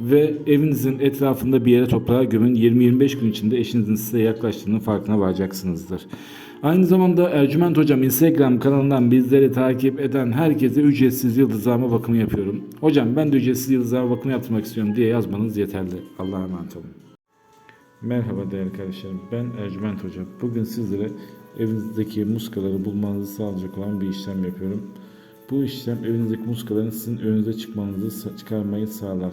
ve evinizin etrafında bir yere toprağa gömün. 20-25 gün içinde eşinizin size yaklaştığının farkına varacaksınızdır. Aynı zamanda Ercüment Hocam Instagram kanalından bizleri takip eden herkese ücretsiz yıldızlama bakımı yapıyorum. Hocam ben de ücretsiz yıldızlama bakımı yaptırmak istiyorum diye yazmanız yeterli. Allah'a emanet olun. Merhaba değerli kardeşlerim. Ben Ercüment Hocam. Bugün sizlere evinizdeki muskaları bulmanızı sağlayacak olan bir işlem yapıyorum. Bu işlem evinizdeki muskaların sizin önünüze çıkmanızı çıkarmayı sağlar.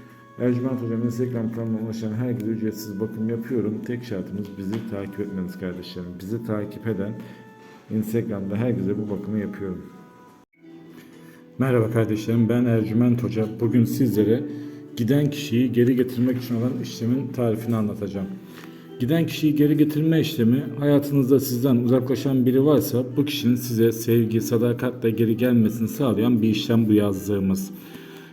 Ercüment Hocam Instagram kanalına ulaşan herkese ücretsiz bakım yapıyorum. Tek şartımız bizi takip etmeniz kardeşlerim. Bizi takip eden Instagram'da herkese bu bakımı yapıyorum. Merhaba kardeşlerim ben Ercüment Hoca. Bugün sizlere giden kişiyi geri getirmek için olan işlemin tarifini anlatacağım. Giden kişiyi geri getirme işlemi hayatınızda sizden uzaklaşan biri varsa bu kişinin size sevgi, sadakatle geri gelmesini sağlayan bir işlem bu yazdığımız.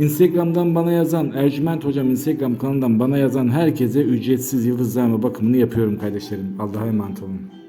Instagram'dan bana yazan, Ercüment Hocam Instagram kanalından bana yazan herkese ücretsiz yıldızlarla bakımını yapıyorum kardeşlerim. Allah'a emanet olun.